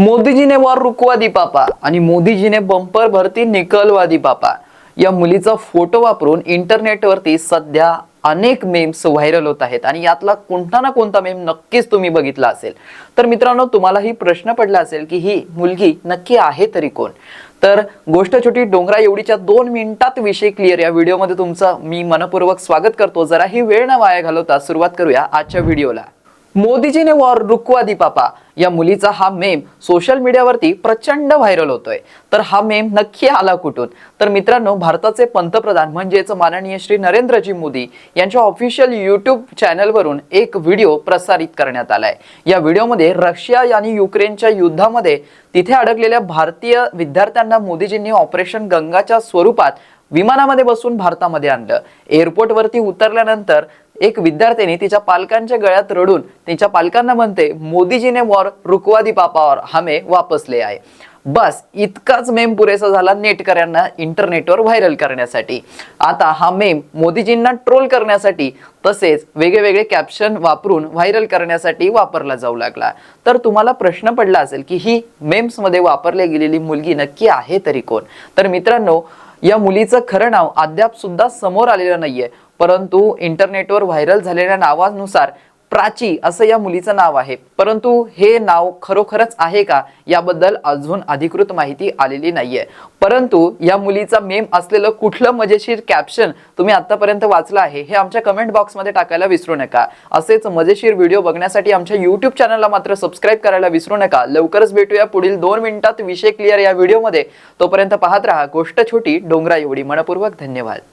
मोदीजीने वार रुकवादी पापा आणि मोदीजीने बंपर भरती निकलवादी पापा. या मुलीचा फोटो वापरून इंटरनेटवरती सध्या अनेक मेम्स व्हायरल होत आहेत आणि यातला कोणता ना कोणता मेम नक्कीच तुम्ही बघितला असेल. तर मित्रांनो तुम्हालाही प्रश्न पडला असेल की ही मुलगी नक्की आहे तरी कोण? तर गोष्ट छोटी डोंगरा एवढीच्या दोन मिनिटात विषय क्लिअर या व्हिडिओमध्ये तुमचं मी मनपूर्वक स्वागत करतो. जरा ही वेळ न वाया घालवता सुरुवात करूया आजच्या व्हिडिओला मोदीजीने वॉर रुकवादी पापा. या मुलीचा हा मेम सोशल मीडियावरती प्रचंड व्हायरल होतोय. तर हा मेम नक्की आला कुठून? तर मित्रांनो भारताचे पंतप्रधान म्हणजेच माननीय श्री नरेंद्रजी मोदी यांच्या ऑफिशियल युट्यूब चॅनलवरून एक व्हिडिओ प्रसारित करण्यात आलाय. या व्हिडिओमध्ये रशिया आणि युक्रेनच्या युद्धामध्ये तिथे अडकलेल्या भारतीय विद्यार्थ्यांना मोदीजींनी ऑपरेशन गंगाच्या स्वरूपात विमानामध्ये बसून भारतामध्ये आणलं. एअरपोर्टवरती उतरल्यानंतर एक विद्यार्थिनी तिच्या पालकांच्या गळ्यात रडून तिच्या पालकांना म्हणते मोदीजीने वॉर रुकवादी पापावर हमे वापसले आहे. बस इतकाच मेम पुरेसा झाला नेटकऱ्यांना इंटरनेटवर व्हायरल करण्यासाठी. आता हा मेम मोदीजींना ट्रोल करण्यासाठी तसेच वेगळे वेगळे कॅप्शन वापरून व्हायरल करण्यासाठी वापरला जाऊ लागला. तर तुम्हाला प्रश्न पडला असेल की ही मेम्समध्ये वापरली गेलेली मुलगी नक्की आहे तरी कोण? तर मित्रांनो या मुलीचं खरं नाव अद्याप सुद्धा समोर आलेलं नाहीये. परंतु इंटरनेटवर व्हायरल झालेल्या नावानुसार प्राची असं या मुलीचं नाव आहे. परंतु हे नाव खरोखरच आहे का? याबद्दल अजून अधिकृत माहिती आलेली नाहीये. परंतु या मुलीचा मेम असलेलं कुठलं मजेशीर कॅप्शन तुम्ही आतापर्यंत वाचलं आहे हे आमच्या कमेंट बॉक्समध्ये टाकायला विसरू नका. असेच मजेशीर व्हिडिओ बघण्यासाठी आमच्या युट्यूब चॅनलला मात्र सबस्क्राईब करायला विसरू नका. लवकरच भेटूया पुढील दोन मिनिटात विषय क्लिअर या व्हिडिओमध्ये तोपर्यंत पाहत राहा गोष्ट छोटी डोंगरा एवढी मनपूर्वक धन्यवाद.